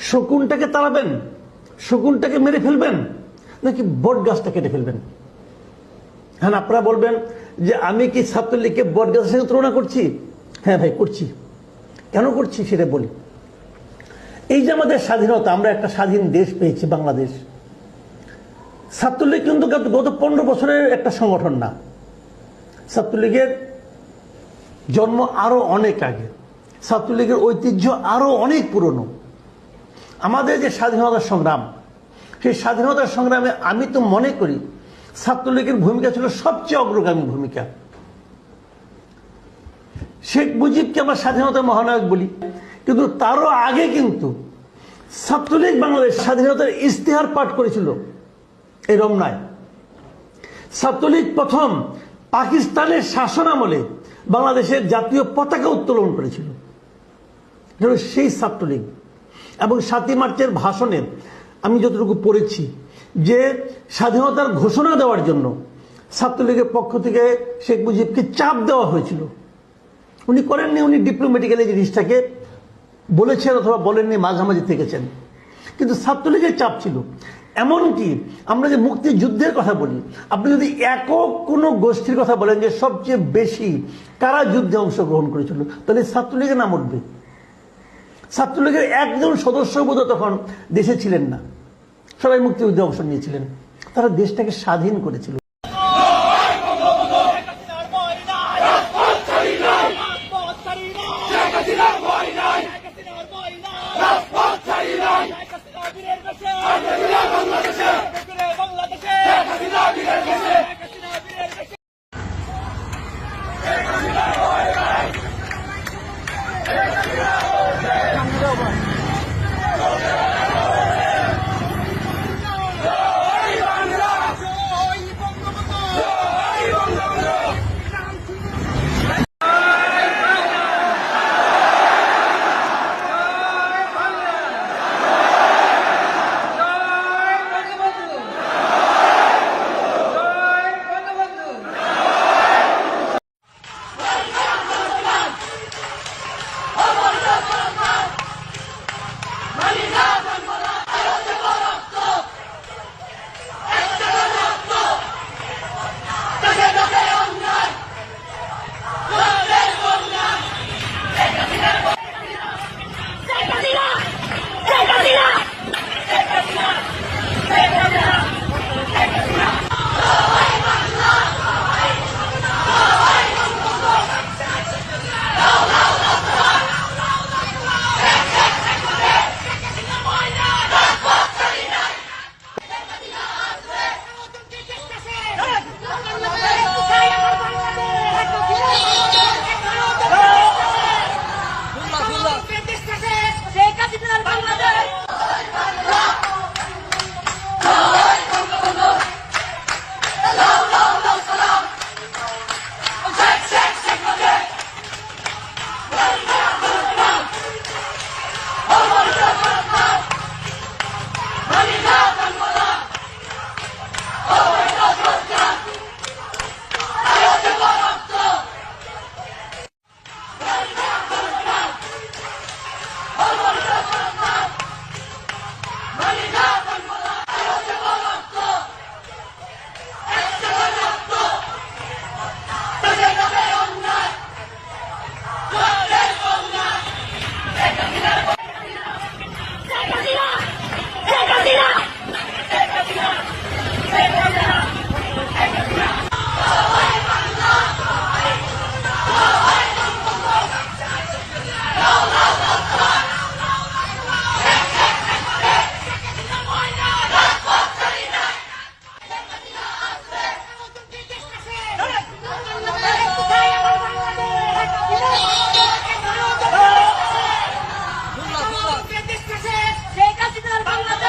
শকুনটাকে তাড়াবেন, শকুনটাকে মেরে ফেলবেন, নাকি বট গাছটা কেটে ফেলবেন? হ্যাঁ আপনারা বলবেন যে আমি কি ছাত্রলীগকে বট গাছের সঙ্গে তুলনা করছি? হ্যাঁ ভাই, করছি। কেন করছি সেটা বলি। এই যে আমাদের স্বাধীনতা, আমরা একটা স্বাধীন দেশ পেয়েছি, বাংলাদেশ। ছাত্রলীগ কিন্তু গত- পনেরো বছরের একটা সংগঠন না। ছাত্রলীগের জন্ম আরও অনেক আগে। ছাত্রলীগের ঐতিহ্য আরও অনেক পুরনো। আমাদের যে স্বাধীনতা সংগ্রাম, সেই স্বাধীনতা সংগ্রামে আমি তো মনে করি ছাত্রলীগের ভূমিকা ছিল সবচেয়ে অগ্রগামী ভূমিকা। শেখ মুজিবকে আমরা স্বাধীনতার মহানায়ক বলি, কিন্তু তারও আগে কিন্তু ছাত্রলীগ বাংলাদেশ স্বাধীনতার ইস্তেহার পাঠ করেছিল এই রমনায়। ছাত্রলীগ প্রথম পাকিস্তানের শাসন আমলে বাংলাদেশের জাতীয় পতাকা উত্তোলন করেছিল। সেই ছাত্রলীগ এবং সাতই মার্চের ভাষণে আমি যতটুকু পড়েছি যে স্বাধীনতার ঘোষণা দেওয়ার জন্য ছাত্রলীগের পক্ষ থেকে শেখ মুজিবকে চাপ দেওয়া হয়েছিল। উনি করেননি, উনি ডিপ্লোম্যাটিক্যালি জিনিসটাকে বলেছেন অথবা বলেননি, মাঝামাঝি থেকেছেন। কিন্তু ছাত্রলীগের চাপ ছিল। এমনকি আমরা যে মুক্তিযুদ্ধের কথা বলি, আপনি যদি একক কোনো গোষ্ঠীর কথা বলেন যে সবচেয়ে বেশি কারা যুদ্ধে অংশগ্রহণ করেছিল, তাহলে ছাত্রলীগের নাম উঠবে। ছাত্রলীগের একজন সদস্য বোধ তখন দেশে ছিলেন না। সবাই মুক্তিযুদ্ধে অংশ নিয়েছিলেন। তারা দেশটাকে স্বাধীন করেছিল। শেখ হাসিনার বাংলাদেশ